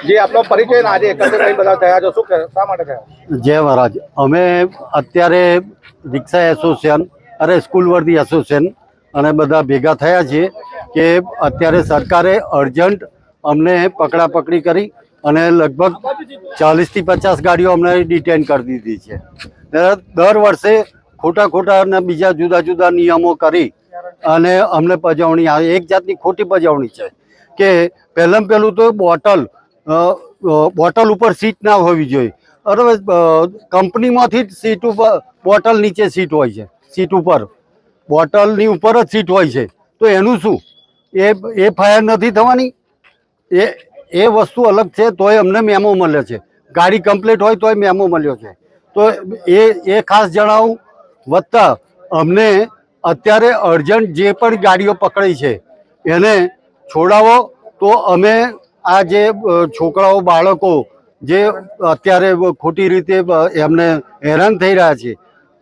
જે આપનો પરિચય આજે એકત્રિત થઈ બધા થયા છો, શું શા માટે થયા? જય મહારાજ. અમે અત્યારે રિક્ષા એસોસિએશન અરે સ્કૂલ વર્ધી એસોસિએશન અને બધા ભેગા થયા છીએ કે અત્યારે સરકારે અર્જન્ટ અમને પકડા પકડી કરી અને લગભગ ચાલીસથી પચાસ ગાડીઓ અમને ડિટેન કરી દીધી છે. દર- વર્ષે ખોટા ખોટા અને બીજા જુદા જુદા નિયમો કરી અને અમને પજવણી એક જાતની ખોટી પજવણી છે કે પહેલાં પહેલું તો બોટલ બોટલ ઉપર સીટ ના હોવી જોઈએ. અરે કંપનીમાંથી જ સીટ ઉપર, બોટલ નીચે સીટ હોય છે, સીટ ઉપર. બોટલની ઉપર જ સીટ હોય છે. તો એનું શું? એ એ ફાયર નથી થવાની? એ એ વસ્તુ અલગ છે, તોય અમને મેમો મળ્યો છે. ગાડી કમ્પ્લીટ હોય તોય મેમો મળ્યો છે. તો એ એ ખાસ જણાવું, વત્તા અમને અત્યારે અર્જન્ટ જે પણ ગાડીઓ પકડી છે, એને છોડાવો, તો અમે આ જે છોકરાઓ, બાળકો જે અત્યારે ખોટી રીતે એમને હેરાન થઈ રહ્યા છે,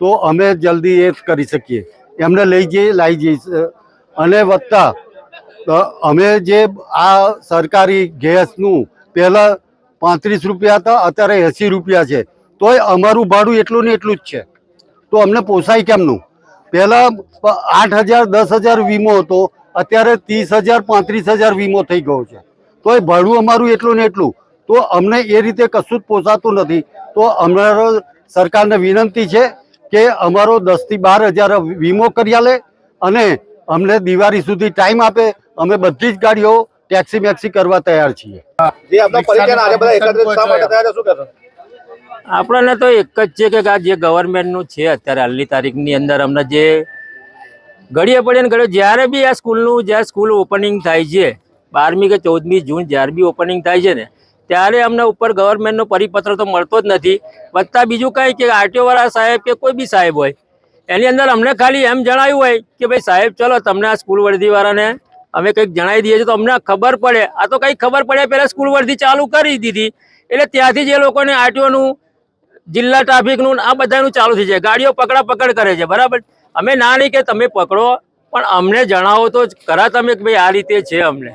તો અમે જલ્દી એ કરી શકીએ. એમને લઈ જઈએ લાવી જઈએ અને વત્તા અમે જે આ સરકારી ગેસનું પહેલાં પાંત્રીસ રૂપિયા હતા, અત્યારે એંસી રૂપિયા છે. તોય અમારું ભાડું એટલું ને એટલું જ છે. તો અમને પોસાય કેમનું? પહેલાં આઠ હજાર, દસ હજાર વીમો હતો, અત્યારે ત્રીસ હજાર, પાંત્રીસ હજાર વીમો થઈ ગયો છે. તોય ભાડું અમારું એટલું ને એટલું. તો અમને એ રીતે કશું જ પોસાતું નથી. તો અમારો સરકારને વિનંતી છે કે અમારો દસથી બાર હજાર વીમો કરી આલે અને અમને દિવાળી સુધી ટાઈમ આપે. અમે બધી જ ગાડીઓ ટેક્સી મેક્સી કરવા તૈયાર છીએ. આપણને તો એક જ છે કે આ જે ગવર્મેન્ટનું છે અત્યારે હાલની તારીખની અંદર અમને જે ઘડીએ પડીએ ને ઘડીએ જ્યારે બી આ સ્કૂલનું જ્યારે સ્કૂલ ઓપનિંગ થાય છે બારમી કે ચૌદમી જૂન જ્યારે બી ઓપનિંગ થાય છે ને, ત્યારે અમને ઉપર ગવર્મેન્ટનો પરિપત્ર તો મળતો જ નથી. વત્તા બીજું કંઈ કે આરટીઓવાળા સાહેબ કે કોઈ બી સાહેબ હોય, એની અંદર અમને ખાલી એમ જણાવ્યું હોય કે ભાઈ સાહેબ, ચલો તમને આ સ્કૂલ વર્ધીવાળાને અમે કંઈક જણાવી દઈએ છીએ. તો અમને ખબર પડે. આ તો કંઈક ખબર પડે, પહેલાં સ્કૂલ વર્ધી ચાલુ કરી દીધી. એટલે ત્યાંથી જ એ લોકોને આરટીઓનું જિલ્લા ટ્રાફિકનું આ બધાનું ચાલુ થઈ જાય. ગાડીઓ પકડા પકડ કરે છે, બરાબર? અમે ના નહીં કે તમે પકડો, પણ અમને જણાવો તો ખરા તમે કે ભાઈ આ રીતે છે અમને.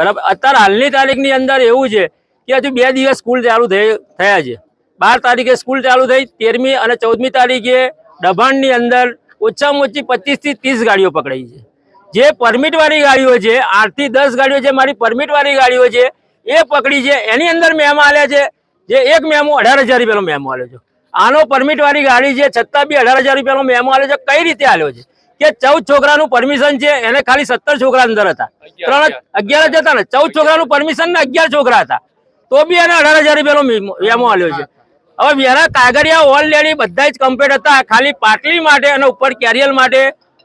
બરાબર? અત્યારે હાલની તારીખની અંદર એવું છે કે હજુ બે દિવસ સ્કૂલ ચાલુ થઈ થયા છે. બાર તારીખે સ્કૂલ ચાલુ થઈ, તેરમી અને ચૌદમી તારીખે દબાણની અંદર ઓછામાં ઓછી પચીસથી ત્રીસ ગાડીઓ પકડાઈ છે. જે પરમિટવાળી ગાડીઓ છે, આઠથી દસ ગાડીઓ જે મારી પરમિટવાળી ગાડીઓ છે, એ પકડી છે. એની અંદર મેમો આલ્યા છે, જે એક મેમો અઢાર હજાર રૂપિયાનો મેમો આલ્યો છે. આનો પરમિટવાળી ગાડી છે, છતાં બી અઢાર હજાર રૂપિયાનો મેમો આલ્યો છે. કઈ રીતે આલ્યો છે? કે ચૌદ છોકરાનું પરમિશન છે એને ખાલી સત્તર છોકરા અંદર હતા. ત્રણ અગિયાર જ હતા ને? ચૌદ છોકરાનું પરમિશન ને અગિયાર છોકરા હતા. તો બી એને અઢાર હજાર રૂપિયાનો વેમો આવ્યો છે. હવે વેરા કાગળિયા ઓલરેડી બધા જ કમ્પ્લીટ હતા. ખાલી પાટલી માટે અને ઉપર કેરિયર માટે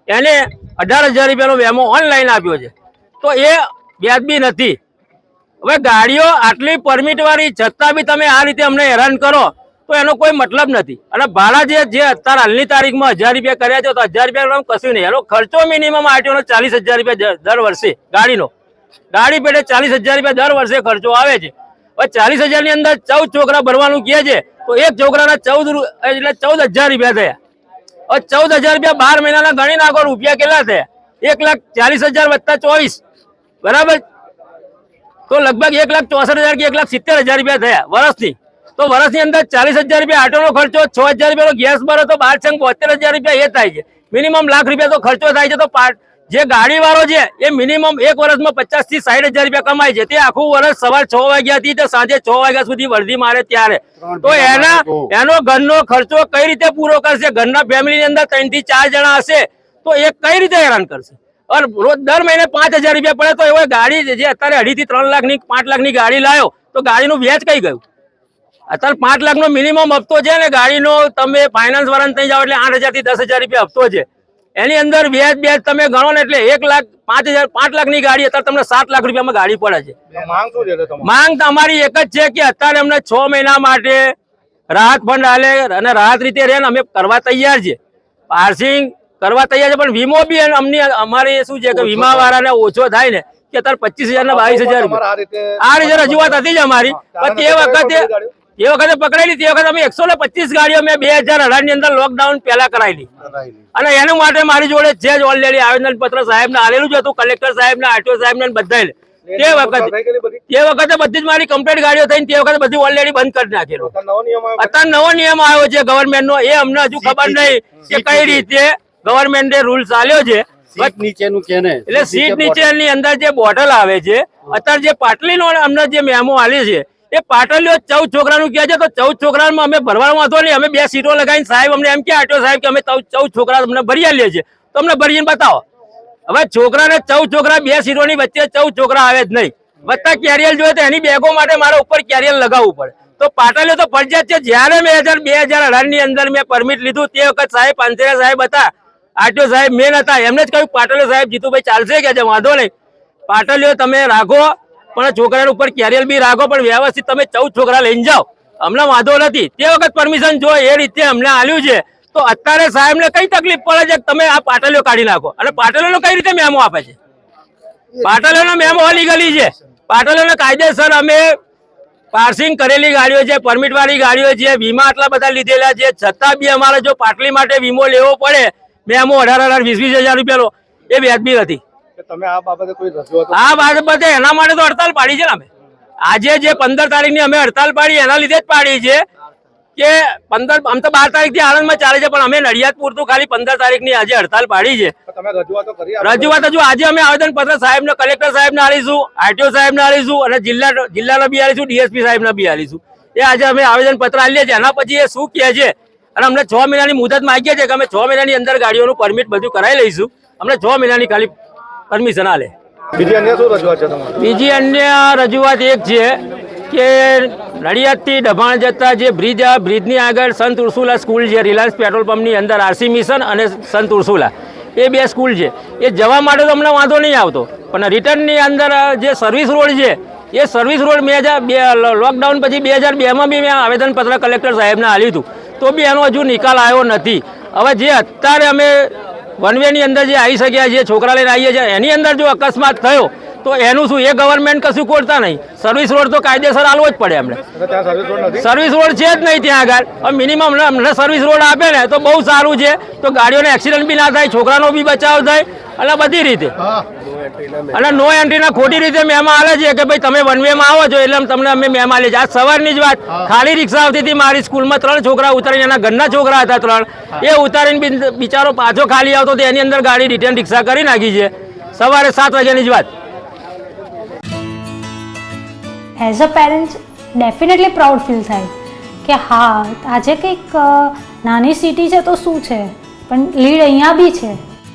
એને અઢાર હજાર રૂપિયાનો વેમો ઓનલાઈન આપ્યો છે. તો એ વ્યાજબી નથી. હવે ગાડીઓ આટલી પરમિટ વાળી છતાં બી તમે આ રીતે અમને હેરાન કરો. તો એનો કોઈ મતલબ નથી. અને ભાડા જે જે અત્યારે હાલની તારીખમાં હજાર રૂપિયા કર્યા છે, તો હજાર રૂપિયા કશું નહીં. એનો ખર્ચો મિનિમમ આરટીઓનો ચાલીસ હજાર રૂપિયા દર- વર્ષે, ગાડીનો. ગાડી પેટે ચાલીસ હજાર રૂપિયા દર વર્ષે ખર્ચો આવે છે. ચાલીસ હજારની અંદર ચૌદ છોકરા ભરવાનું કહે છે, તો એક છોકરાના ચૌદ એટલે ચૌદ હજાર રૂપિયા થયા. ચૌદ હજાર રૂપિયા બાર મહિનાના ગણી નાખો, રૂપિયા કેટલા થયા? એક લાખ ચાલીસ હજાર વત્તા ચોવીસ. બરાબર? તો લગભગ એક લાખ ચોસઠ હજાર કે એક લાખ સિત્તેર હજાર રૂપિયા થયા વર્ષની તો વર્ષની અંદર ચાલીસ હજાર રૂપિયા આટોનો ખર્ચો છ હજાર રૂપિયાનો ગેસ ભરો તો બાર સંગ બોતેર હજાર રૂપિયા એ થાય છે. મિનિમમ લાખ રૂપિયા તો ખર્ચો થાય છે તો જે ગાડી વાળો છે એ મિનિમમ એક વર્ષમાં પચાસથી સાઠ હજાર રૂપિયા કમાય છે. તે આખું વર્ષ સવાર છ વાગ્યાથી તો સાંજે છ વાગ્યા સુધી વર્ધી મારે ત્યારે. તો એના એનો ઘરનો ખર્ચો કઈ રીતે પૂરો કરશે? ઘરના ફેમિલીની અંદર ત્રણથી ચાર જણા હશે તો એ કઈ રીતે હેરાન કરશે? અને રોજ દર મહિને પાંચ હજાર રૂપિયા પડે તો એવો ગાડી જે અત્યારે અઢી થી ત્રણ લાખની પાંચ લાખની ગાડી લાવ્યો તો ગાડીનું વ્યાજ કઈ ગયું? અત્યારે પાંચ લાખ નો મિનિમમ હપ્તો છે ને ગાડીનો તમે ફાઇનાન્સ વાળાને જાઓ એટલે આઠ હજારથી દસ હજાર રૂપિયા હપ્તો છે. એની અંદર વ્યાજ વ્યાજ તમે ગણો ને એટલે એક લાખ પાંચ હજાર પાંચ લાખની ગાડી અત્યારે તમને સાત લાખ રૂપિયામાં ગાડી પડે છે. માંગ તમારી? એક જ છે કે અત્યારે અમને છ મહિના માટે રાહત ફંડ આલે અને રાહત રીતે રહે અમે કરવા તૈયાર છે. પાર્સિંગ કરવા તૈયાર છે પણ વીમો બી અમને અમારે શું છે કે વીમા વાળાને ઓછો થાય ને કે અત્યારે પચીસ હજાર ને બાવીસ હજાર આ રીતે રજૂઆત હતી જ અમારી. પણ તે વખતે એ વખતે પકડાયેલી તે વખતે અમે એકસો ને પચીસ ગાડીઓ મેં બે હજાર અઢારની અંદર લોકડાઉન પહેલા કરાયેલી અને એના માટે મારી જોડે છે જ ઓલરેડી આવેદન પત્ર સાહેબ ને આવેલું જ હતું કલેક્ટર સાહેબ ને આરટીઓ સાહેબ ને બધા તે વખતે તે વખતે બધી જ મારી કમ્પ્લેટ ગાડીઓ થઈને તે વખતે બધી ઓલરેડી બંધ કરી નાખેલું. અત્યારે નવો નિયમ આવ્યો છે ગવર્મેન્ટ નો. એ અમને હજુ ખબર નહીં કે કઈ રીતે ગવર્મેન્ટે રૂલ્સ ચાલ્યો છે. નીચેનું કેને એટલે સીટ નીચેની અંદર જે બોટલ આવે છે અત્યારે જે પાટલીનો અમને જે મેમો આલી છે એ પાટલીઓ ચૌદ છોકરાનું કહે છે તો ચૌદ છોકરામાં અમે ભરવાનો વાંધો નહીં, અમે બે સીટો લગાવીને સાહેબ અમને એમ કે આટ્યો સાહેબ કે અમે ચૌદ છોકરા તમને ભરી લે છીએ. તો અમને ભરીને બતાવો. હવે છોકરાને ચૌદ છોકરા બે સીટોની વચ્ચે ચૌદ છોકરા આવે જ નહીં. વત્તા કેરિયર જોઈએ તો એની બેગો માટે મારે ઉપર કેરિયર લગાવવું પડે. તો પાટલીઓ તો ફરજિયાત છે, જ્યારે મેં હજાર બે હજાર અઢારની અંદર મેં પરમિટ લીધું, તે વખત સાહેબ પાંચેરા સાહેબ હતા, આરટીઓ સાહેબ મેન હતા. એમને જ કહ્યું પાટલીઓ સાહેબ જીતુભાઈ ચાલશે? કે વાંધો નહીં. પાટલીઓ તમે રાખો પણ છોકરા ઉપર કેરિયર બી રાખો, પણ વ્યવસ્થિત તમે ચૌદ છોકરા લઈને જાઓ. અમને વાંધો નથી. તે વખત પરમિશન જો એ રીતે અમને આલ્યું છે. તો અત્યારે સાહેબ ને કઈ તકલીફ પડે છે તમે આ પાટલીઓ કાઢી નાખો? અને પાટલીઓ કઈ રીતે મેમો આપે છે? પાટલીઓનો મેમો અલીગલી છે. પાટલીઓને કાયદેસર અમે પાર્સિંગ કરેલી ગાડીઓ છે પરમિટ વાળી ગાડીઓ છે, વીમા આટલા બધા લીધેલા છે. છતાં બી અમારે જો પાટલી માટે વીમો લેવો પડે, મેમો અઢાર અઢાર, વીસ વીસ હજાર રૂપિયાનો, એ વ્યાજબી નથી. કે તમે આ બાબતે કોઈ રજૂઆત આ બાબતે એના માટે તો હડતાલ પાડી છે ને અમે. આજે જે પંદર તારીખની અમે હડતાલ પાડી એના લીધે જ પાડી છે કે પંદર આમ તો બાર તારીખથી આણંદમાં ચાલે છે પણ અમે નડિયાદ પૂરતું ખાલી પંદર તારીખની આજે હડતાલ પાડી છે. રજૂઆતો હજુ આજે અમે આવેદન પત્ર સાહેબને કલેક્ટર સાહેબને આવીશું આરટીઓ સાહેબને આવીશું અને જિલ્લા જિલ્લાના બી આલીશું ડીએસપી સાહેબને બી આલીશું એ આજે અમે આવેદન પત્ર આલીએ છીએ. એના પછી એ શું કહે છે? અને અમને છ મહિનાની મુદત માંગીએ છીએ કે અમે છ મહિનાની અંદર ગાડીઓનું પરમિટ બધું કરાવી લઈશું. અમને છ મહિનાની ખાલી પરમિશન આલે. બીજી અન્ય શું રજૂઆત છે તમારી? બીજી અન્ય રજૂઆત એક છે કે નડિયાદથી દભાણ જતા જે બ્રિજ આ બ્રિજની આગળ સંત ઉર્સુલા સ્કૂલ છે રિલાયન્સ પેટ્રોલ પંપની અંદર આરસી મિશન અને સંત ઉર્સુલા. એ બે સ્કૂલ છે. એ જવા માટે તો અમને વાંધો નહીં આવતો. પણ રિટર્નની અંદર જે સર્વિસ રોડ છે એ સર્વિસ રોડ બે હજાર બે લોકડાઉન પછી બે હજાર બેમાં બી મેં આવેદનપત્ર કલેક્ટર સાહેબને આપ્યું હતું. તો બી એનો હજુ નિકાલ આવ્યો નથી. હવે જે અત્યારે અમે વન વેની અંદર જે આવી શક્યા છે છોકરા લઈને આવીએ છીએ એની અંદર જો અકસ્માત થયો તો એનું શું એ ગવર્મેન્ટ કશું કોરતા નહીં. સર્વિસ રોડ તો કાયદેસર આલવો જ પડે એમને. સર્વિસ રોડ નથી? સર્વિસ રોડ છે જ નહીં ત્યાં આગળ. મિનિમમ અમને સર્વિસ રોડ આપે ને તો બહુ સારું છે. તો ગાડીઓને એક્સિડન્ટ બી ના થાય છોકરાનો બી બચાવ થાય અને બધી રીતે. અને નો એન્ટ્રીના ખોટી રીતે મેમાં આવે છે કે ભાઈ તમે વનમાં આવો છો એટલે તમને અમે મેમાં આલે છે આ સવારની જ વાત. ખાલી રિક્ષા આવતી હતી મારી સ્કૂલમાં ત્રણ છોકરા ઉતારીને એના ઘરના છોકરા હતા ત્રણ. એ ઉતારીને બિચારો પાછો ખાલી આવતો તો એની અંદર ગાડી રિટર્ન રિક્ષા કરી નાખી છે. સવારે સાત વાગ્યાની જ વાત. As a parents definitely proud feel થાય કે હા આજે કંઈક નાની સિટી છે તો શું છે? પણ લીડ અહીંયા બી છે.